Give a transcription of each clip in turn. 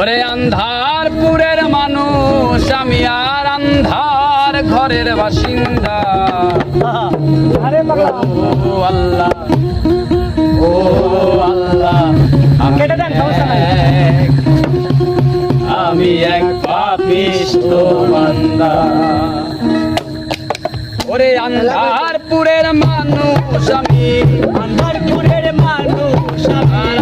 ওরে আন্ধার পুরের মানুষ আমি আর আন্ধার ঘরের বাসিন্দা। ও আল্লাহ ও আল্লাহ আমি এক পাপিষ্ট বান্দা। ওরে আন্ধারপুরের মানুষ আমি আন্ধারপুরের মানুষ আমার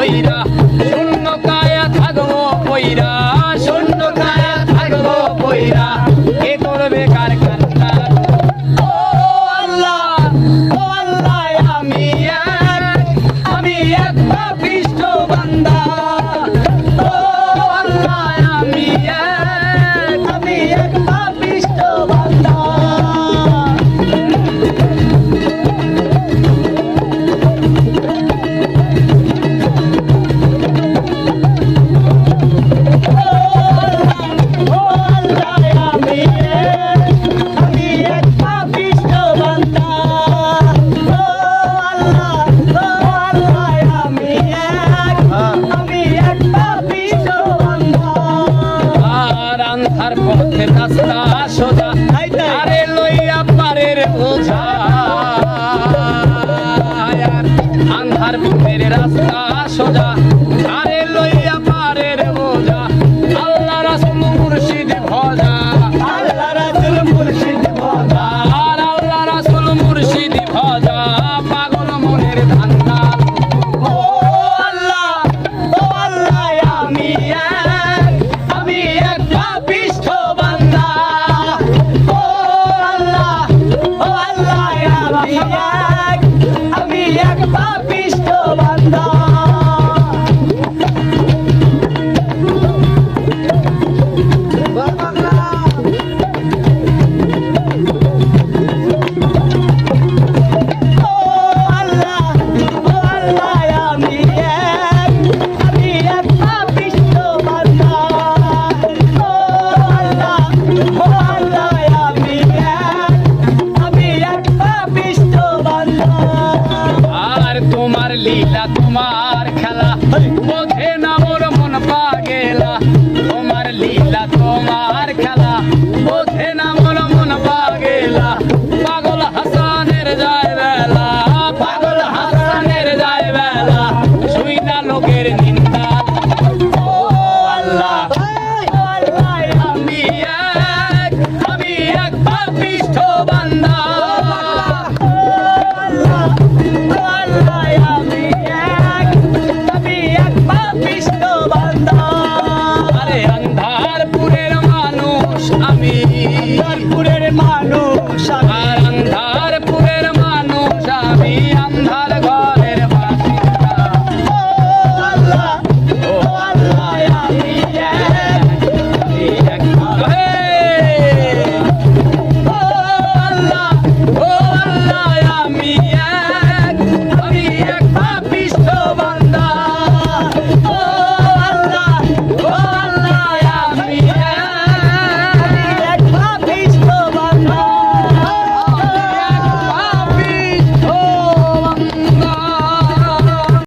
হইরা আর মুখের রাস্তা সোজা আরে লই la আমি। তারপুরের মানুষ আমি।